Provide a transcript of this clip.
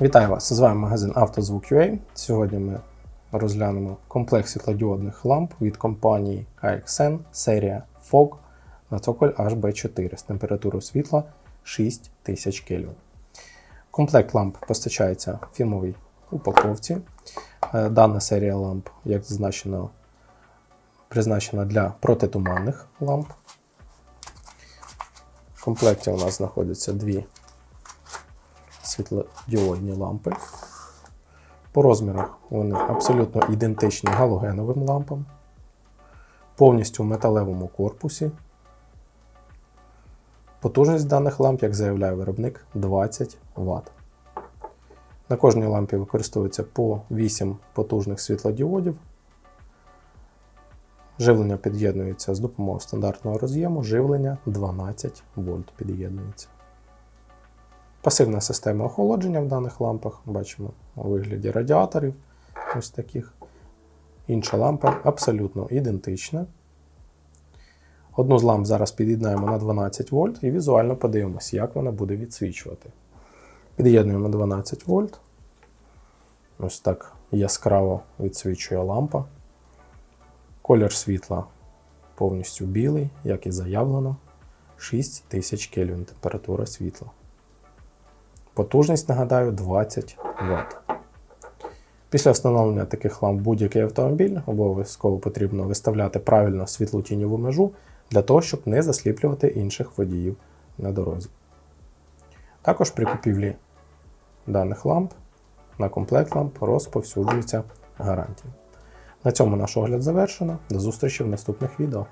Вітаю вас! З вами магазин «Автозвук.UA». Сьогодні ми розглянемо комплекс світлодіодних ламп від компанії KXN серія FOG на цоколь HB4 з температурою світла 6000 Кельвін. Комплект ламп постачається в фірмовій упаковці. Е, Дана серія ламп, як зазначено, призначена для протитуманних ламп. В комплекті у нас знаходяться дві світлодіодні лампи. По розмірах вони абсолютно ідентичні галогеновим лампам, повністю в металевому корпусі. Потужність даних ламп, як заявляє виробник, 20 Вт. На кожній лампі використовується по 8 потужних світлодіодів. Живлення під'єднується з допомогою стандартного роз'єму, живлення 12 вольт під'єднується. Пасивна система охолодження в даних лампах бачимо у вигляді радіаторів. Ось таких. Інша лампа абсолютно ідентична. Одну з ламп зараз під'єднаємо на 12 вольт і візуально подивимося, як вона буде відсвічувати. Під'єднуємо 12 вольт. Ось так яскраво відсвічує лампа. Колір світла повністю білий, як і заявлено. 6000 Кельвін температура світла. Потужність, нагадаю, 20 Вт. Після встановлення таких ламп будь-який автомобіль обов'язково потрібно виставляти правильно світлу тіньову межу для того, щоб не засліплювати інших водіїв на дорозі. Також при купівлі даних ламп на комплект ламп розповсюджується гарантія. На цьому наш огляд завершено. До зустрічі в наступних відео.